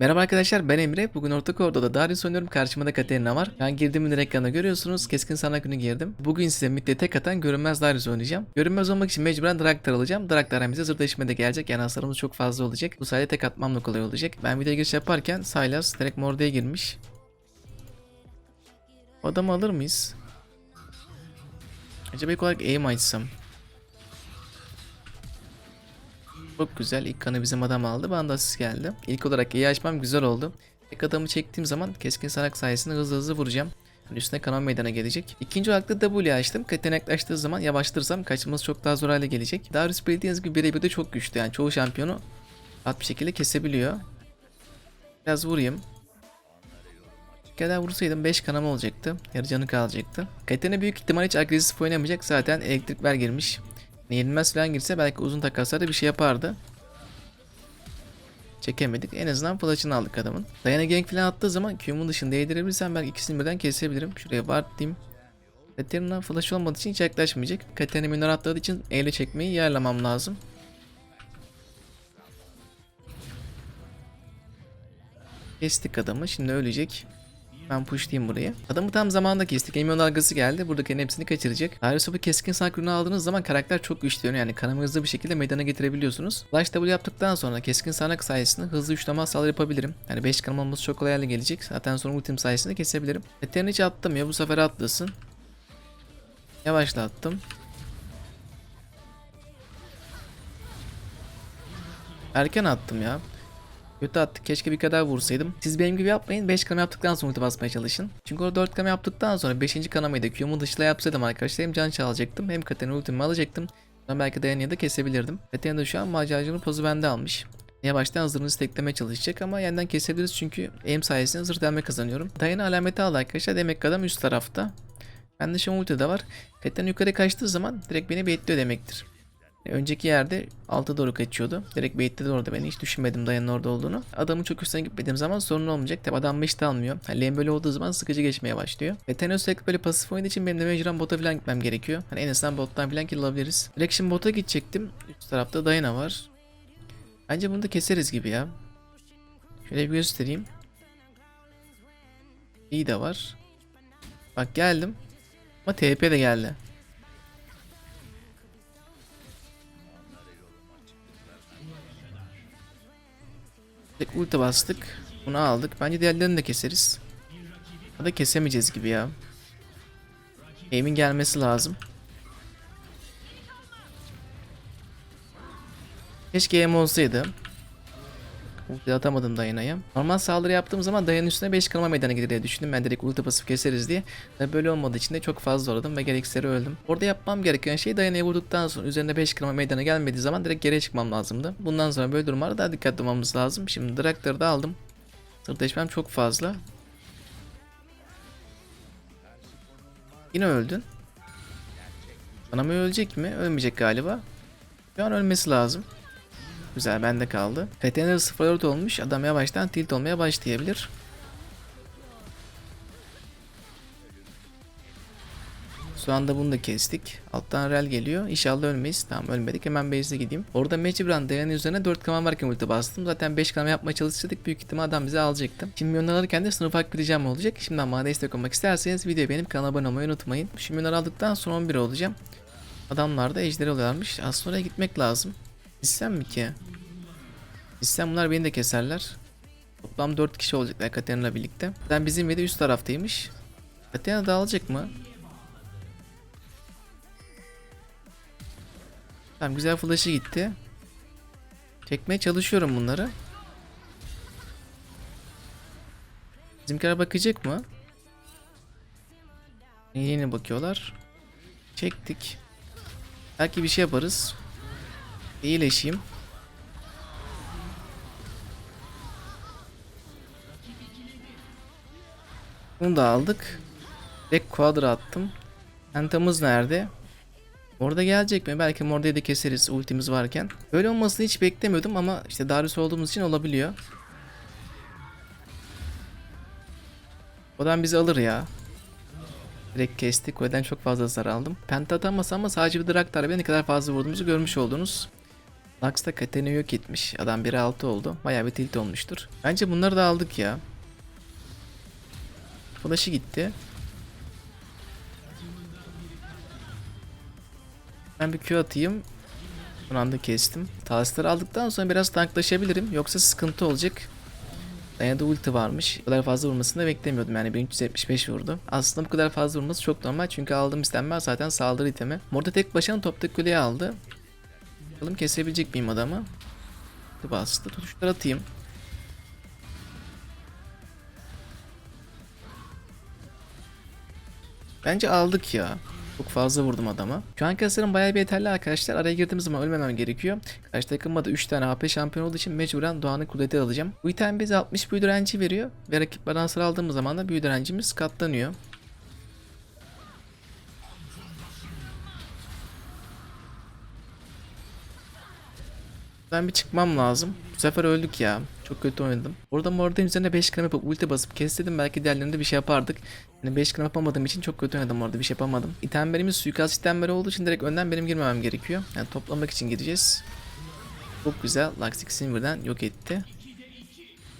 Merhaba arkadaşlar ben Emre. Bugün Orta Koridor'da Darius oynuyorum. Karşımda da Katerina var. Ben girdiğim ünlü ekranda görüyorsunuz. Keskin sana günü girdim. Bugün size midde tek atan görünmez Darius oynayacağım. Görünmez olmak için mecburen Draktar alacağım. Draktar bize zırhleşme de gelecek. Yani hasarımız çok fazla olacak. Bu sayede tek atmam da kolay olacak. Ben videoya giriş yaparken Sylas direkt Morde'ye girmiş. Adamı alır mıyız? Acaba ilk olarak aim açsam. Çok güzel. İlk kanı bizim adam aldı. Bana da asist geldi. İlk olarak iyi açmam güzel oldu. İlk adamı çektiğim zaman keskin sanak sayesinde hızlı hızlı vuracağım. Yani üstüne kanal meydana gelecek. İkinci olarak da W açtım. Katen yaklaştığı zaman yavaştırsam kaçması çok daha zor hale gelecek. Darius bildiğiniz gibi birebir de çok güçlü. Yani çoğu şampiyonu rahat bir şekilde kesebiliyor. Biraz vurayım. Kadar vursaydım 5 kanama olacaktı. Yarı canı kalacaktı. Katen'e büyük ihtimal hiç agresif oynamayacak. Zaten elektrikler girmiş. Yenilmez falan girse belki uzun takaslarda bir şey yapardı. Çekemedik. En azından flash'ını aldık adamın. Dayana gank falan attığı zaman Q'mun dışında değdirebilirsem belki ikisini birden kesebilirim. Şuraya ward diyeyim. Katerina flash olmadığı için hiç yaklaşmayacak. Katerina minor atladığı için eyle çekmeyi yerlemem lazım. Kestik adamı. Şimdi ölecek. Ben pushlayayım buraya. Adamı tam zamanında kestik. Emion dalgası geldi. Buradakilerin hepsini kaçıracak. Bu keskin sankronu aldığınız zaman karakter çok güçleniyor. Yani kanımı hızlı bir şekilde meydana getirebiliyorsunuz. Flash W yaptıktan sonra keskin sanak sayesinde hızlı üçleme hasar yapabilirim. Yani 5 kanım olması çok kolay hale gelecek. Zaten sonra ultim sayesinde kesebilirim. Eterini hiç atlamıyor. Bu sefer atlasın. Yavaşla attım. Erken attım ya. Kötü attık. Keşke bir kadar vursaydım. Siz benim gibi yapmayın. 5 kanama yaptıktan sonra basmaya çalışın. Çünkü o 4 kanama yaptıktan sonra 5. kanamayı da Q'mu dışla yapsaydım arkadaşlar hem can çalacaktım hem Katarina ultimi alacaktım. Sonra belki Dayana'ya da kesebilirdim. Katarina da şu an maceracının pozu bende almış. Yavaştan hızını isteklemeye çalışacak ama yeniden kesebiliriz çünkü aim sayesinde zırh delme kazanıyorum. Dayana alameti aldı arkadaşlar. Demek ki adam üst tarafta. Bende şu an ulti de var. Katarina yukarı kaçtığı zaman direkt beni bekliyor demektir. Önceki yerde alta doğru kaçıyordu. Direkt baitledi orada beni. Hiç düşünmedim dayanın orada olduğunu. Adamın çok üstüne gitmediğim zaman sorun olmayacak. Tabi adam işte almıyor. Hani lane böyle olduğu zaman sıkıcı geçmeye başlıyor. Ve Tenos sürekli böyle pasif oynadığı için benim de mecburen bota falan gitmem gerekiyor. Hani en azından bottan falan kill alabiliriz. Direkt şimdi bota gidecektim. Üst tarafta Dayana var. Bence bunu da keseriz gibi ya. Şöyle bir göstereyim. İyi de var. Bak geldim. Ama TP de geldi. Tek ulti bastık. Bunu aldık. Bence diğerlerini de keseriz. Ya da kesemeyeceğiz gibi ya. Aim'in gelmesi lazım. Keşke aim olsaydı. Ulti atamadım Dayana'ya. Normal saldırı yaptığım zaman Dayan'ın üstüne 5 kanama meydana gelir diye düşündüm. Ben direkt ulti basıp keseriz diye. Tabi böyle olmadığı için de çok fazla zorladım ve gereksizleri öldüm. Orada yapmam gereken şey Dayana'ya vurduktan sonra üzerinde 5 kanama meydana gelmediği zaman direkt geriye çıkmam lazımdı. Bundan sonra böyle durumlarda daha dikkatli olmamız lazım. Şimdi Draktar'ı da aldım. Sırtleşmem çok fazla. Yine öldün. Kanama ölecek mi? Ölmeyecek galiba. Şu an ölmesi lazım. Güzel bende kaldı. Fetener 0 olmuş. Adam yavaştan tilt olmaya başlayabilir. Şu anda bunu da kestik. Alttan rel geliyor. İnşallah ölmeyiz. Tamam ölmedik. Hemen base'e gideyim. Orada Mecibran dayanın üzerine 4 kaman varken ulti bastım. Zaten 5 kaman yapmaya çalışsaydık büyük ihtimal adam bizi alacaktı. Şimdi milyonlar alırken de sınıf hak ricam olacak. Şimdiden bana destek olmak isterseniz videoyu beğenip kanala abone olmayı unutmayın. Şu milyonları aldıktan sonra 11 olacağım. Adamlar da ejderi oluyorlarmış. Aslında oraya gitmek lazım. İstem mi ki? İstem bunlar beni de keserler. Toplam 4 kişi olacaklar Katerina'la birlikte. Ben bizim yedi üst taraftaymış. Katerina dağılacak mı? Tamam güzel flash'ı gitti. Çekmeye çalışıyorum bunları. Bizimkiler bakacak mı? Yeni bakıyorlar. Çektik. Belki bir şey yaparız. İyileşeyim. Bunu da aldık. Direkt quadra attım. Pentamız nerede? Orada gelecek mi? Belki Morde'yi de keseriz ultimiz varken. Böyle olmasını hiç beklemiyordum ama işte Darius olduğumuz için olabiliyor. Odan bizi alır ya. Direkt kestik. O çok fazla hasar aldım. Penta atamasa ama sadece bir Draktar ve ne kadar fazla vurduğumuzu görmüş oldunuz. Lux da Katen'i yok etmiş. Adam 1'e 6 oldu. Bayağı bir tilt olmuştur. Bence bunları da aldık ya. Flash'ı gitti. Ben bir Q atayım. Son anda kestim. Tasları aldıktan sonra biraz tanklaşabilirim. Yoksa sıkıntı olacak. Dayada ulti varmış. Bu kadar fazla vurmasını da beklemiyordum. Yani 1375 vurdu. Aslında bu kadar fazla vurması çok normal. Çünkü aldığım istenmez zaten saldırı itemi. Morda tek başına topta kuleye aldı. Bakalım kesebilecek miyim adamı? Bastı. Tutuşlar atayım. Bence aldık ya. Çok fazla vurdum adama. Şu anki hasarım bayağı bir yeterli arkadaşlar. Araya girdiğimiz zaman ölmemem gerekiyor. Karşı takımda da 3 tane AP şampiyon olduğu için mecburen Doğan'ı kudreti alacağım. Bu item bize 60 büyü direnci veriyor. Ve rakiplerden hasar aldığımız zaman da büyü direncimiz katlanıyor. Ben bir çıkmam lazım. Bu sefer öldük ya. Çok kötü oynadım. Orada Morda'nın üzerine 5 kram yapıp ulti basıp kestirdim. Belki diğerlerinde bir şey yapardık. Yani 5 kram yapamadığım için çok kötü oynadım orada. Bir şey yapamadım. İtemlerimiz suikast itemleri olduğu için direkt önden benim girmemem gerekiyor. Yani toplamak için gireceğiz. Çok güzel. İkisini birden yok etti.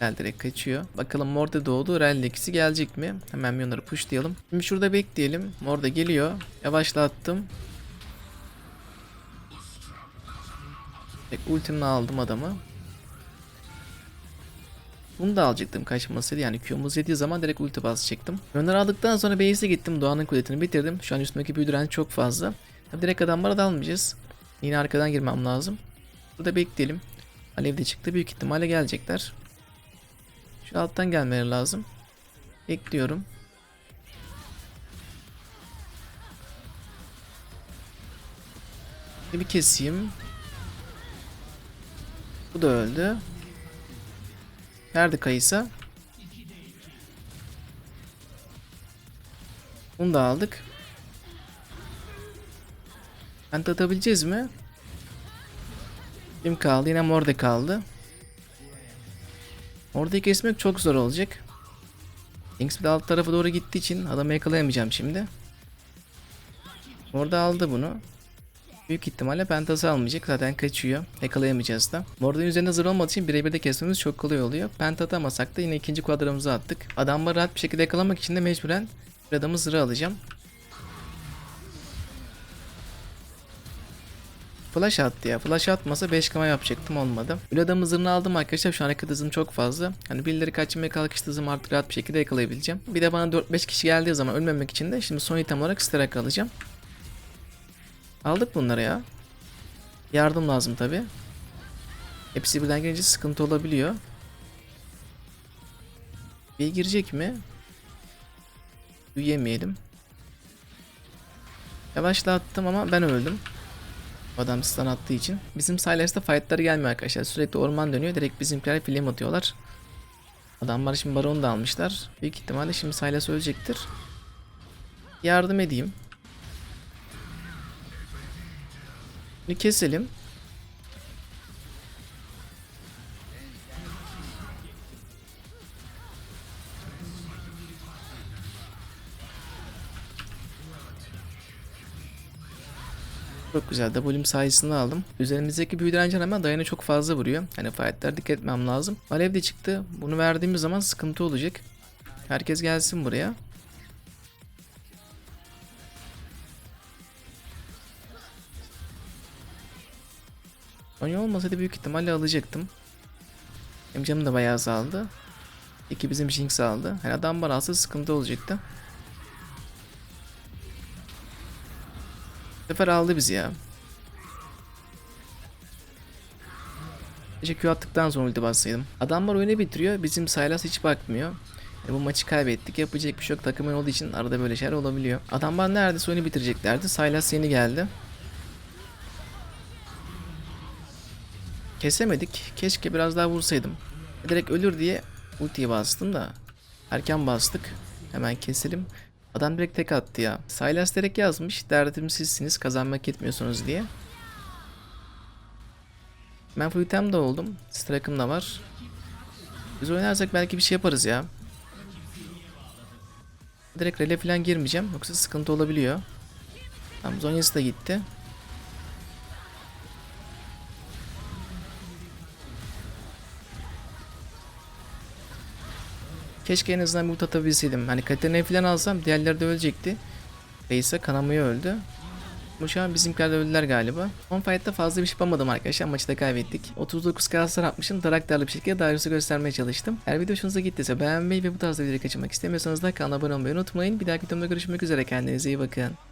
Gel direkt kaçıyor. Bakalım Morda doğdu. Rally ikisi gelecek mi? Hemen milyonları pushlayalım. Şimdi şurada bekleyelim. Morda geliyor. Yavaşlattım. Tek aldım adamı. Bunu da alacaktım kaçmasıydı yani Q'muz yediği zaman direkt ulti basacaktım. Yönleri aldıktan sonra base'e gittim Doğan'ın kudretini bitirdim. Şu an üstümdeki büyü direnci çok fazla. Tabi direkt adamlara da almayacağız. Yine arkadan girmem lazım. Burada bekleyelim. Alev de çıktı büyük ihtimalle gelecekler. Şu alttan gelmeleri lazım. Bekliyorum. Bir keseyim. Bu da öldü. Nerede Kayısa? Bunu da aldık. Penta atabileceğiz mi? Kim kaldı? Yine Morde kaldı. Morde'yi kesmek çok zor olacak. Kings alt tarafa doğru gittiği için adamı yakalayamayacağım şimdi. Morde aldı bunu. Büyük ihtimalle pentası almayacak zaten kaçıyor. Yakalayamayacağız da. Morda'nın üzerinde zırh olmadığı için birebir de kesmemiz çok kolay oluyor. Penta atamasak da yine ikinci kuadramızı attık. Adamları rahat bir şekilde yakalamak için de mecburen bir adamı zırh alacağım. Flash attı ya. Flash atmasa 5 kama yapacaktım olmadı. Bir adamın zırhını aldım arkadaşlar. Şu an hareket hızım çok fazla. Hani birileri kaçmaya kalkıştığı hızımı artık rahat bir şekilde yakalayabileceğim. Bir de bana 4-5 kişi geldiği zaman ölmemek için de şimdi son item olarak starak alacağım. Aldık bunları ya. Yardım lazım tabi. Hepsi birden gelince sıkıntı olabiliyor. Bir girecek mi? Yemeyelim. Yavaşla attım ama ben öldüm. Adam stun attığı için. Bizim Silas'ta fightlar gelmiyor arkadaşlar. Sürekli orman dönüyor. Direkt bizimkiler film atıyorlar. Adamlar şimdi baronu da almışlar. Büyük ihtimalle şimdi Silas ölecektir. Yardım edeyim. Bunu keselim. Çok güzel. W'm sayesinde aldım. Üzerimizdeki büyü direnci hemen dayanı çok fazla vuruyor. Hani fightler dikkat etmem lazım. Alev de çıktı. Bunu verdiğimiz zaman sıkıntı olacak. Herkes gelsin buraya. Sonya olmasaydı büyük ihtimalle alacaktım. Benim canım da bayağı azaldı. İki bizim Jinx aldı. Hani adam bana alsa sıkıntı olacaktı. Bu sefer aldı bizi ya. Keşke Q attıktan sonra ulti bassaydım. Adamlar oyunu bitiriyor. Bizim Sylas hiç bakmıyor. E bu maçı kaybettik. Yapacak bir şey yok. Takımın olduğu için arada böyle şeyler olabiliyor. Adamlar neredeyse oyunu bitireceklerdi. Sylas yeni geldi. Kesemedik. Keşke biraz daha vursaydım. Direkt ölür diye ultiyi bastım da. Erken bastık. Hemen keselim. Adam direkt tek attı ya. Silas direkt yazmış. Derdim sizsiniz. Kazanmak etmiyorsunuz diye. Ben full de oldum. Strike'ım da var. Biz oynarsak belki bir şey yaparız ya. Direkt rele falan girmeyeceğim. Yoksa sıkıntı olabiliyor. Tamam Zonya'sı da gitti. Keşke en azından bir ult atabilseydim. Hani Katarina falan alsam diğerleri de ölecekti. Kayısa kanamaya öldü. Bu şu an bizimkiler de öldüler galiba. Son fight'ta fazla bir şey yapamadım arkadaşlar. Maçı da kaybettik. 39 kaslar atmışım. Daraktarlı bir şekilde Darius'u göstermeye çalıştım. Eğer video hoşunuza gittiyse beğenmeyi ve bu tarz videoları kaçırmak istemiyorsanız da kanala abone olmayı unutmayın. Bir dahaki videomda görüşmek üzere. Kendinize iyi bakın.